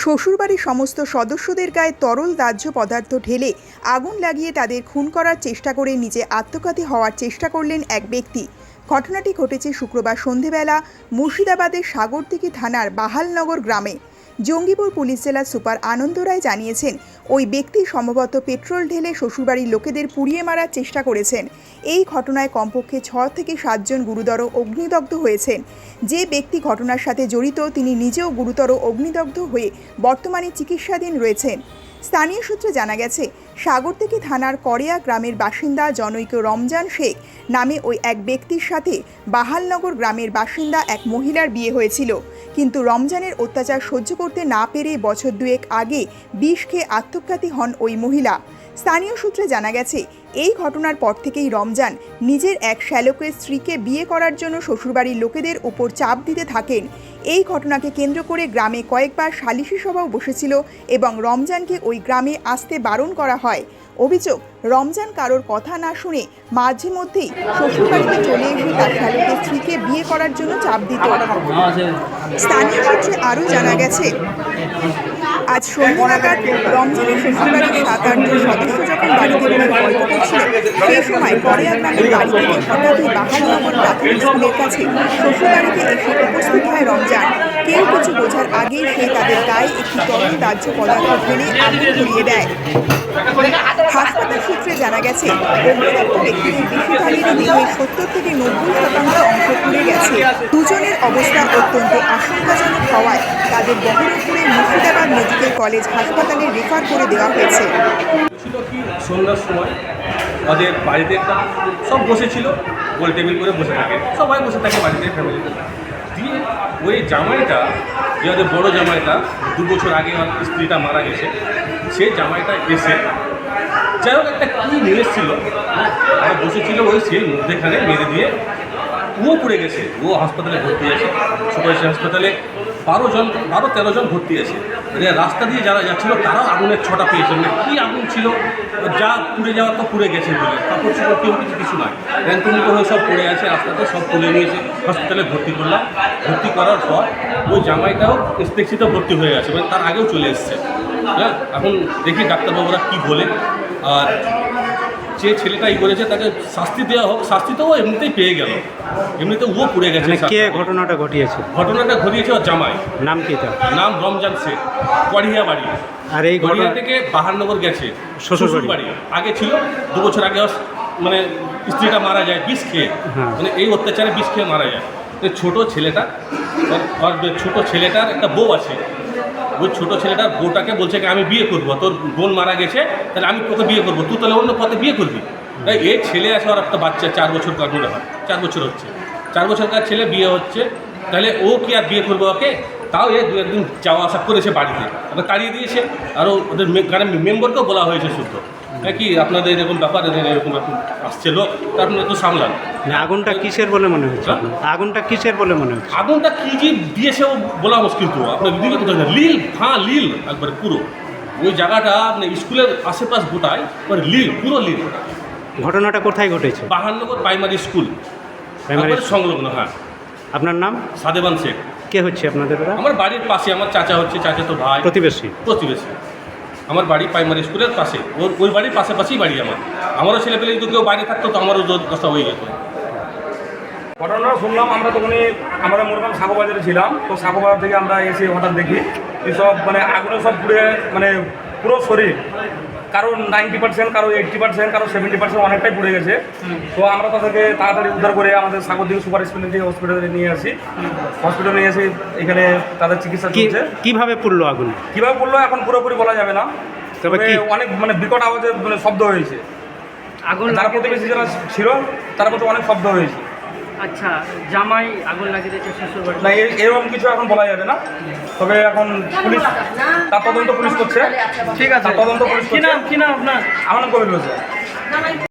শ্বশুরবাড়ির সমস্ত সদস্যদের গায়ে তরল দাহ্য পদার্থ ঢেলে আগুন লাগিয়ে তাদের খুন করার চেষ্টা করে নিজে আত্মঘাতী হওয়ার চেষ্টা করলেন এক ব্যক্তি। ঘটনাটি ঘটেছে শুক্রবার সন্ধেবেলা মুর্শিদাবাদের সাগরদিঘি থানার বাহালনগর গ্রামে। জঙ্গিপুর পুলিশ জেলার সুপার আনন্দ রায় জানিয়েছেন ওই ব্যক্তি সম্ভবত পেট্রোল ঢেলে শ্বশুরবাড়ির লোকেদের পুড়িয়ে মারার চেষ্টা করেছেন। এই ঘটনায় কমপক্ষে ছ থেকে সাতজন গুরুতর অগ্নিদগ্ধ হয়েছেন। যে ব্যক্তি ঘটনার সাথে জড়িত, তিনি নিজেও গুরুতর অগ্নিদগ্ধ হয়ে বর্তমানে চিকিৎসাধীন রয়েছেন। স্থানীয় সূত্রে জানা গেছে সাগরদিঘি থানার করিয়া গ্রামের বাসিন্দা জনৈক রমজান শেখ নামে ওই এক ব্যক্তির সাথে বাহালনগর গ্রামের বাসিন্দা এক মহিলার বিয়ে হয়েছিল। কিন্তু রমজানের অত্যাচার সহ্য করতে না পেরে বছর দুয়েক আগে বিষ খেয়ে আত্মঘাতী হন ওই মহিলা। স্থানীয় সূত্রে জানা গেছে, এই ঘটনার পর থেকেই রমজান নিজের এক শ্যালকের স্ত্রীকে বিয়ে করার জন্য শ্বশুরবাড়ির লোকেদের ওপর চাপ দিতে থাকেন। এই ঘটনাকে কেন্দ্র করে গ্রামে কয়েকবার সালিশি সভাও বসেছিল এবং রমজানকে ওই গ্রামে আসতে বারণ করা হয়। অভিযোগ, রমজান কারোর কথা না শুনে মাঝে মধ্যেই শ্বশুরবাড়িতে চলে এসে তার শ্যালকের স্ত্রীকে বিয়ে করার জন্য চাপ দিত। স্থানীয় সূত্রে আরও জানা গেছে আজ সন্ধ্যা নাগাদ রমজানের শ্বশুরবাড়ির সাত আটজন সদস্য যখন বাড়িতে গল্প সেই সময় পরে গ্রামের বাড়ি থেকে হঠাৎই বাহালনগর প্রাথমিক স্কুলের কাছে শ্বশুরবাড়িতে এসে উপস্থিত হয় রমজান। কেউ কিছু বোঝার আগেই সে তাদের গায়ে একটি তরল দাহ্য পদার্থ ঢেলে আগুন ধরিয়ে দেয়। হাসপাতাল সূত্রে জানা গেছে অগ্নিদগ্ধ ব্যক্তিদের সত্তর থেকে নব্বই শতাংশ অংশ পুড়ে গেছে। দুজনের অবস্থা অত্যন্ত আশঙ্কাজনক হওয়ায় তাদের বহরমপুরের মুর্শিদাবাদ মেডিকেল কলেজ হাসপাতালে রেফার করে দেওয়া হয়েছে। ওদের বাড়িতে সব বসেছিল, গোল টেবিল করে বসে থাকে। সবাই বসে থাকে বাড়িতে ফ্যামিলিতে দিয়ে ওই জামাইটা, যে ওদের বড়ো জামাইটা, দু বছর আগে স্ত্রীটা মারা গেছে, সে জামাইটা এসে যাই হোক, একটা কী নিয়ে এসেছিল আর বসেছিল ওই সেই মধ্যেখানে মেরে দিয়ে ও পড়ে গেছে। ও হাসপাতালে ভর্তি আছে। সুপারিশ হাসপাতালে বারো জন, বারো, তেরো জন ভর্তি আছে। মানে রাস্তা দিয়ে যারা যাচ্ছিল, তারাও আগুনের ছটা পেয়েছে। মানে কী আগুন ছিল? যা পুড়ে যাওয়া তো পুড়ে গেছে বলে কাপড় চোপড় কেউ কিছু কিছু নয় র্যান্টুমিটো হয়ে সব পড়ে আছে রাস্তাতে সব তুলে নিয়েছে। হসপিটালে ভর্তি করলাম। ভর্তি করার পর ওই জামাইটাও এসপেক্সিতে ভর্তি হয়ে আছে মানে তার আগেও চলে এসছে। হ্যাঁ এখন দেখি ডাক্তারবাবুরা কী বলে। আর যে ছেলেটা ই করেছে তাকে শাস্তি দেওয়া হোক শাস্তি তো ও এমনিতেই পেয়ে গেল। এমনিতে ও পুড়ে গেছে মানে কে ঘটনাটা ঘটিয়েছে? ঘটনাটা ঘটিয়েছে ওর জামাই। নাম কি তার? নাম রমজান শেখ কড়িয়া বাড়ি আর এই গড়িয়া থেকে বাহারনগর গেছে শ্বশুর বাড়ি। আগে ছিল দু বছর আগে মানে স্ত্রীটা মারা যায় বিষ খেয়ে। হ্যাঁ। মানে এই অত্যাচারে বিষ খেয়ে মারা যায়। ছোট ছেলেটা ছোট ছেলেটার একটা বউ আছে ওই ছোট ছেলেটা বউটাকে বলছে কি, আমি বিয়ে করব, তোর বোন মারা গেছে, তাহলে আমি তোকে বিয়ে করব, তুই তাহলে অন্য পথে বিয়ে করবি? এই ছেলে আছে আর একটা বাচ্চা, চার বছর মনে হয়, চার বছর হচ্ছে। চার বছরকার ছেলে বিয়ে হচ্ছে তাহলে ও কি আর বিয়ে করবে ওকে? তাও এ দু একদিন যাওয়া আসা করেছে বাড়িতে। ওকে তাড়িয়ে দিয়েছে আরও ওদের গ্রামের মেম্বারকেও বলা হয়েছে শুদ্ধ। হ্যাঁ কি আপনাদের এরকম ব্যাপার এরকম এখন আসছে লোক তা আপনি একটু সামলান। মানে আগুনটা কিসের বলে মনে হচ্ছে? হ্যাঁ? আপনার? আগুনটা কিসের বলে মনে হচ্ছে? আগুনটা কী যে দিয়েছে ও বলা মুশকিল তো। আপনার দিকে কোথায় লিল হ্যাঁ লিল একবারে পুরো। ওই জায়গাটা আপনার স্কুলের আশেপাশ গোটায় মানে লিল পুরো লিল। ঘটনাটা কোথায় ঘটেছে? বাহান্নগর প্রাইমারি স্কুল। প্রাইমারি সংলগ্ন হ্যাঁ। আপনার নাম? সাদেবান শেখ। কে হচ্ছে আপনাদের ওরা আমার বাড়ির পাশে আমার চাচা হচ্ছে চাচা তো ভাই। প্রতিবেশী। প্রতিবেশী। আমার বাড়ি প্রাইমারি স্কুলের পাশে। ওর ওই বাড়ির পাশাপাশি বাড়ি আমার। আমারও ছেলেপেলে যদি কেউ বাইরে থাকতো তো আমারও দ- দশটা হয়ে যেত। ঘটনাটা শুনলাম আমরা তখনই আমরা মোরগাম সাগো বাজারে ছিলাম। তো সাগো বাজার থেকে আমরা এসে হঠাৎ দেখি এসব মানে আগুনে সব পুড়ে মানে পুরো শরীর। কারও নাইনটি পার্সেন্ট কারও এইটটি পার্সেন্ট কারও সেভেন্টি পার্সেন্ট অনেকটাই পড়ে গেছে। তো আমরা তাদেরকে তাড়াতাড়ি উদ্ধার করে আমাদের সাগর দিকে সুপার স্পেশালিটি হসপিটালে নিয়ে আসি। হসপিটালে নিয়ে এসে এখানে তাদের চিকিৎসা চলছে। কীভাবে পুড়লো আগুন? কীভাবে পড়ল এখন পুরোপুরি বলা যাবে না। তবে তবে অনেক মানে বিকট আওয়াজে মানে শব্দ হয়েছে। আগুন যারা প্রতিবেশী যারা ছিল তার প্রতি অনেক শব্দ হয়েছে। আচ্ছা জামাই আগুন লাগিয়ে দিয়েছে শ্বশুর বাড়ি না এরকম কিছু এখন বলা যাবে না। তবে এখন পুলিশ তার তদন্ত পুলিশ করছে। ঠিক আছে তদন্ত পুলিশ কি নাম কি নাম আপনার? আমার নাম কবির হোসেন।